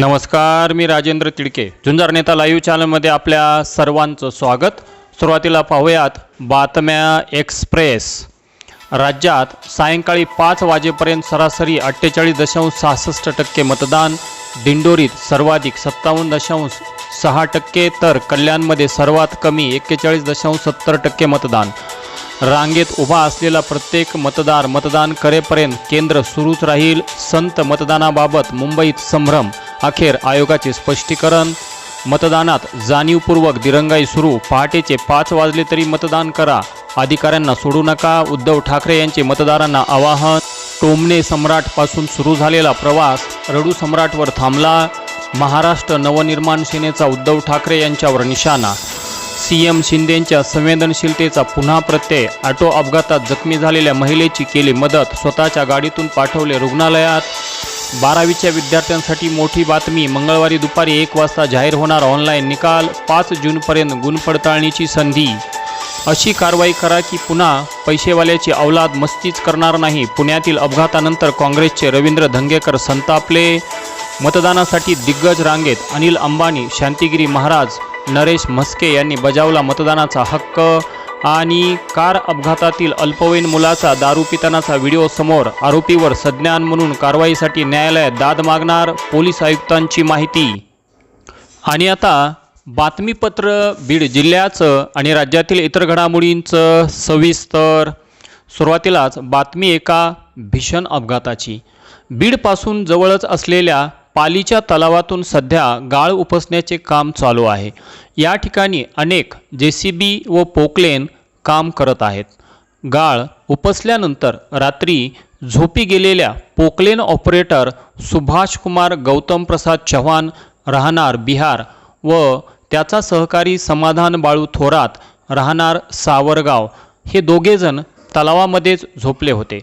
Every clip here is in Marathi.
नमस्कार मी राजेंद्र तिडके. झुंजार नेता लाईव्ह चॅनलमध्ये आपल्या सर्वांचं स्वागत. सुरुवातीला पाहूयात बातम्या एक्सप्रेस. राज्यात सायंकाळी पाच वाजेपर्यंत सरासरी अठ्ठेचाळीस दशांश सहासष्ट टक्के मतदान दिंडोरीत सर्वाधिक सत्तावन्न दशांश सहा टक्के तर कल्याणमध्ये सर्वात कमी एक्केचाळीस दशांश सत्तर टक्के मतदान. रांगेत उभा असलेला प्रत्येक मतदार मतदान करेपर्यंत केंद्र सुरूच राहील. संत मतदानाबाबत मुंबईत संभ्रम अखेर आयोगाचे स्पष्टीकरण. मतदानात जाणीवपूर्वक दिरंगाई सुरू. पहाटेचे पाच वाजले तरी मतदान करा. अधिकाऱ्यांना सोडू नका. उद्धव ठाकरे यांचे मतदारांना आवाहन. टोमणे सम्राटपासून सुरू झालेला प्रवास रडू सम्राटवर थांबला. महाराष्ट्र नवनिर्माण सेनेचा उद्धव ठाकरे यांच्यावर निशाणा. सी एम शिंदेंच्या संवेदनशीलतेचा पुन्हा प्रत्यय. ऑटो अपघातात जखमी झालेल्या महिलेची केली मदत. स्वतःच्या गाडीतून पाठवले रुग्णालयात. बारावीच्या विद्यार्थ्यांसाठी मोठी बातमी. मंगळवारी दुपारी एक वाजता जाहीर होणार ऑनलाईन निकाल. पाच जूनपर्यंत गुणपडताळणीची संधी. अशी कारवाई करा की पुन्हा पैसेवाल्याची अवलाद मस्तीच करणार नाही. पुण्यातील अपघातानंतर काँग्रेसचे रवींद्र धंगेकर संतापले. मतदानासाठी दिग्गज रांगेत अनिल अंबानी शांतिगिरी महाराज नरेश म्हस्के यांनी बजावला मतदानाचा हक्क. आणि कार अपघातातील अल्पवयीन मुलाचा दारू पितानाचा व्हिडिओ समोर आरोपीवर संज्ञान म्हणून कारवाईसाठी न्यायालयात दाद मागणार पोलीस आयुक्तांची माहिती. आणि आता बातमीपत्र बीड जिल्ह्याचं आणि राज्यातील इतर घडामोडींचं सविस्तर सुरुवातीलाच बातमी एका भीषण अपघाताची. बीडपासून जवळच असलेल्या पालीच्या तलावातून सध्या गाळ उपसण्याचे काम चालू आहे. या ठिकाणी अनेक जे सी बी व पोकलेन काम करत आहेत. गाळ उपसल्यानंतर रात्री झोपी गेलेल्या पोकलेन ऑपरेटर सुभाष कुमार गौतम प्रसाद चव्हाण राहणार बिहार व त्याचा सहकारी समाधान बाळू थोरात राहणार सावरगाव हे दोघेजण तलावामध्येच झोपले होते.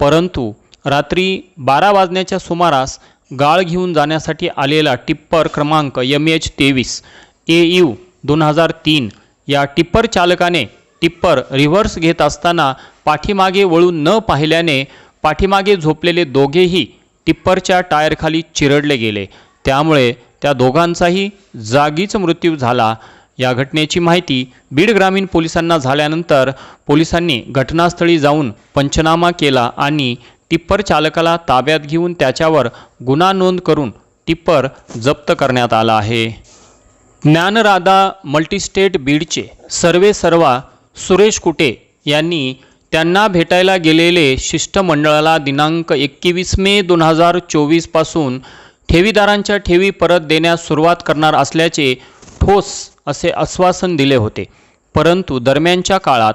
परंतु रात्री बारा वाजण्याच्या सुमारास गाळ घेऊन जाण्यासाठी आलेला टिप्पर क्रमांक एम एच तेवीस ए यू दोन हजार तीन. या टिप्पर चालकाने टिप्पर रिव्हर्स घेत असताना पाठीमागे वळून न पाहिल्याने पाठीमागे झोपलेले दोघेही टिप्परच्या टायरखाली चिरडले गेले. त्यामुळे त्या दोघांचाही जागीच मृत्यू झाला. या घटनेची माहिती बीड ग्रामीण पोलिसांना झाल्यानंतर पोलिसांनी घटनास्थळी जाऊन पंचनामा केला आणि टिप्पर चालकाला ताब्यात घेऊन त्याच्यावर गुन्हा नोंद करून टिप्पर जप्त करण्यात आला आहे. ज्ञानराधा मल्टीस्टेट बीडचे सर्वे सर्वा सुरेश कुटे यांनी त्यांना भेटायला गेलेले शिष्टमंडळाला दिनांक एकवीस मे दोन हजार चोवीसपासून ठेवीदारांच्या ठेवी परत देण्यास सुरुवात करणार असल्याचे ठोस असे आश्वासन दिले होते. परंतु दरम्यानच्या काळात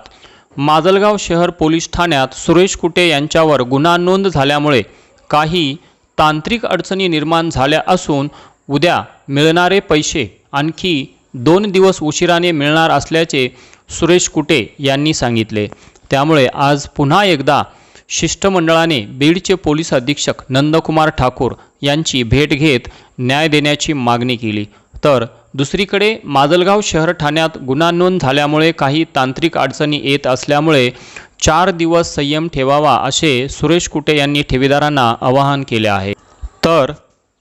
माजलगाव शहर पोलीस ठाण्यात सुरेश कुटे यांच्यावर गुन्हा नोंद झाल्यामुळे काही तांत्रिक अडचणी निर्माण झाल्या असून उद्या मिळणारे पैसे आणखी दोन दिवस उशिराने मिळणार असल्याचे सुरेश कुटे यांनी सांगितले. त्यामुळे आज पुन्हा एकदा शिष्टमंडळाने बीडचे पोलीस अधीक्षक नंदकुमार ठाकूर यांची भेट घेत न्याय देण्याची मागणी केली. तर दुसरीकडे माजलगाव शहर ठाण्यात गुन्हा नोंद झाल्यामुळे काही तांत्रिक अडचणी येत असल्यामुळे चार दिवस संयम ठेवावा असे सुरेश कुटे यांनी ठेवीदारांना आवाहन केले आहे. तर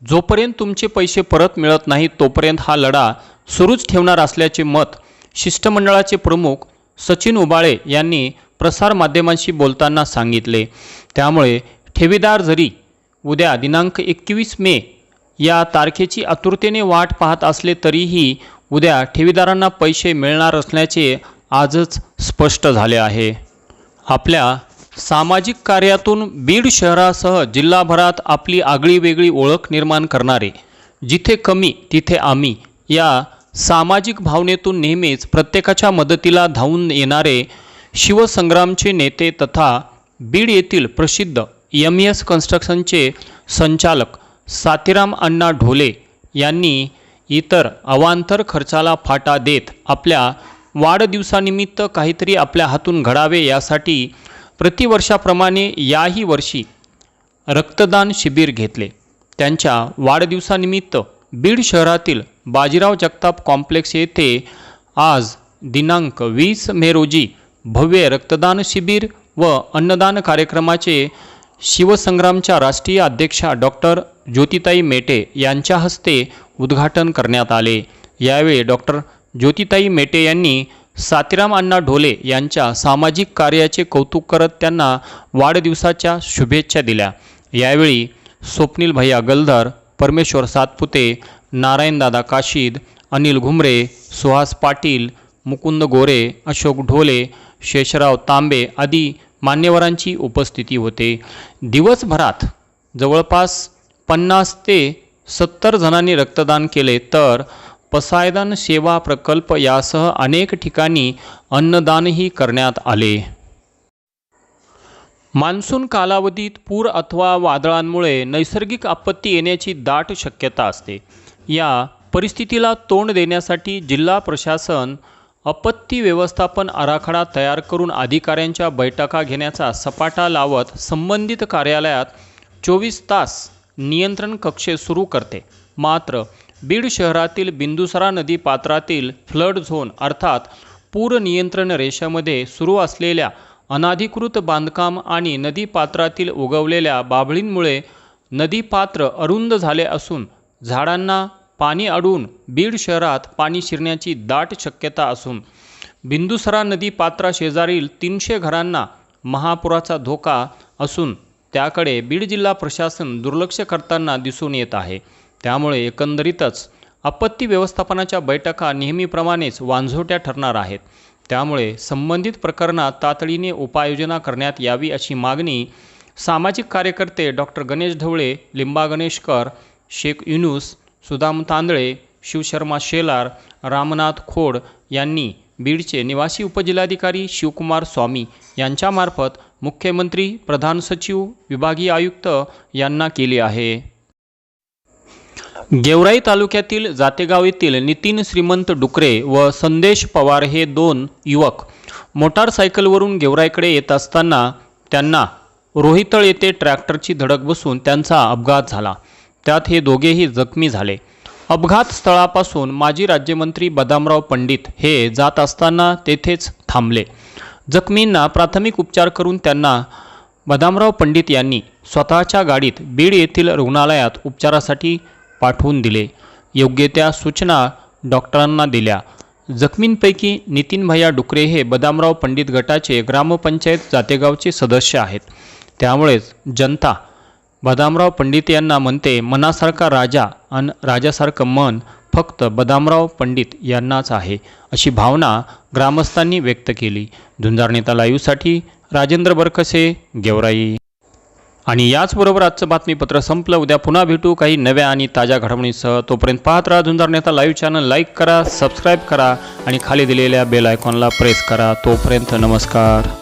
जोपर्यंत तुमचे पैसे परत मिळत नाहीत तोपर्यंत हा लढा सुरूच ठेवणार असल्याचे मत शिष्टमंडळाचे प्रमुख सचिन उबाळे यांनी प्रसारमाध्यमांशी बोलताना सांगितले. त्यामुळे ठेवीदार जरी उद्या दिनांक एकवीस मे या तारखेची आतुरतेने वाट पाहत असले तरीही उद्या ठेवीदारांना पैसे मिळणार असल्याचे आजच स्पष्ट झाले आहे. आपल्या सामाजिक कार्यातून बीड शहरासह जिल्हाभरात आपली आगळी वेगळी ओळख निर्माण करणारे जिथे कमी तिथे आम्ही या सामाजिक भावनेतून नेहमीच प्रत्येकाच्या मदतीला धावून येणारे शिवसंग्रामचे नेते तथा बीड येथील प्रसिद्ध एम एस कन्स्ट्रक्शनचे संचालक सातीराम अण्णा ढोले यांनी इतर अवांतर खर्चाला फाटा देत आपल्या वाढदिवसानिमित्त काहीतरी आपल्या हातून घडावे यासाठी प्रतिवर्षाप्रमाणे याही वर्षी रक्तदान शिबिर घेतले. त्यांच्या वाढदिवसानिमित्त बीड शहरातील बाजीराव जगताप कॉम्प्लेक्स येथे आज दिनांक वीस मे रोजी भव्य रक्तदान शिबिर व अन्नदान कार्यक्रमाचे शिवसंग्रामच्या राष्ट्रीय अध्यक्षा डॉक्टर ज्योतिताई मेटे यांच्या हस्ते उद्घाटन करण्यात आले. यावेळी डॉक्टर ज्योतिताई मेटे यांनी सातीराम अण्णा ढोले यांच्या सामाजिक कार्याचे कौतुक करत त्यांना वाढदिवसाच्या शुभेच्छा दिल्या. यावेळी स्वप्नील भैया गलधर परमेश्वर सातपुते नारायणदादा काशीद अनिल घुमरे सुहास पाटील मुकुंद गोरे अशोक ढोले शेषराव तांबे आदी मान्यवरांची उपस्थिती होते. दिवसभरात जवळपास पन्नास ते सत्तर जणांनी रक्तदान केले तर पसायदान सेवा प्रकल्प यासह अनेक ठिकाणी अन्नदानही करण्यात आले. मान्सून कालावधीत पूर अथवा वादळांमुळे नैसर्गिक आपत्ती येण्याची दाट शक्यता असते. या परिस्थितीला तोंड देण्यासाठी जिल्हा प्रशासन आपत्ती व्यवस्थापन आराखडा तयार करून अधिकाऱ्यांच्या बैठका घेण्याचा सपाटा लावत संबंधित कार्यालयात चोवीस तास नियंत्रण कक्ष सुरू करते. मात्र बीड शहरातील बिंदुसरा नदी पात्रातील फ्लड झोन अर्थात पूर नियंत्रण रेषेमध्ये सुरू असलेल्या अनाधिकृत बांधकाम आणि नदीपात्रातील उगवलेल्या बाभळींमुळे नदीपात्र अरुंद झाले असून झाडांना पाणी अडून बीड शहरात पाणी शिरण्याची दाट शक्यता असून बिंदुसरा नदी पात्राशेजारील तीनशे घरांना महापुराचा धोका असून त्याकडे बीड जिल्हा प्रशासन दुर्लक्ष करताना दिसून येत आहे. त्यामुळे एकंदरीतच आपत्ती व्यवस्थापनाच्या बैठका नेहमीप्रमाणेच वांझोट्या ठरणार आहेत. त्यामुळे संबंधित प्रकरणात तातडीने उपाययोजना करण्यात यावी अशी मागणी सामाजिक कार्यकर्ते डॉक्टर गणेश ढवळे लिंबा गणेशकर शेख युनुस सुदाम तांदळे शिवशर्मा शेलार रामनाथ खोड यांनी बीडचे निवासी उपजिल्हाधिकारी शिवकुमार स्वामी यांच्यामार्फत मुख्यमंत्री प्रधान सचिव विभागीय आयुक्त यांना केली आहे. गेवराई तालुक्यातील जातेगाव येथील नितीन श्रीमंत डुकरे व संदेश पवार हे दोन युवक मोटारसायकलवरून गेवराईकडे येत असताना त्यांना रोहितळ येथे ट्रॅक्टरची धडक बसून त्यांचा अपघात झाला. त्यात हे दोघेही जखमी झाले. अपघात स्थळापासून माजी राज्यमंत्री बदामराव पंडित हे जात असताना तेथेच थांबले. जखमींना प्राथमिक उपचार करून त्यांना बदामराव पंडित यांनी स्वतःच्या गाडीत बीड येथील रुग्णालयात उपचारासाठी पाठवून दिले. योग्य त्या सूचना डॉक्टरांना दिल्या. जखमींपैकी नितीन भैया डुकरे हे बदामराव पंडित गटाचे ग्रामपंचायत जातेगावचे सदस्य आहेत. त्यामुळेच जनता बदामराव पंडित यांना म्हणते मनासारखा राजा आणि राजासारखं मन फक्त बदामराव पंडित यांनाच आहे अशी भावना ग्रामस्थांनी व्यक्त केली. झुंजार नेता लाईव्हसाठी राजेंद्र बरखसे गेवराई. आणि याचबरोबर आजचं बातमीपत्र संपलं. उद्या पुन्हा भेटू काही नव्या आणि ताज्या घडामोडींसह. तोपर्यंत पाहत राहा Zunjar Neta live channel like करा सबस्क्राईब करा आणि खाली दिलेल्या बेल आयकॉनला प्रेस करा. तोपर्यंत नमस्कार.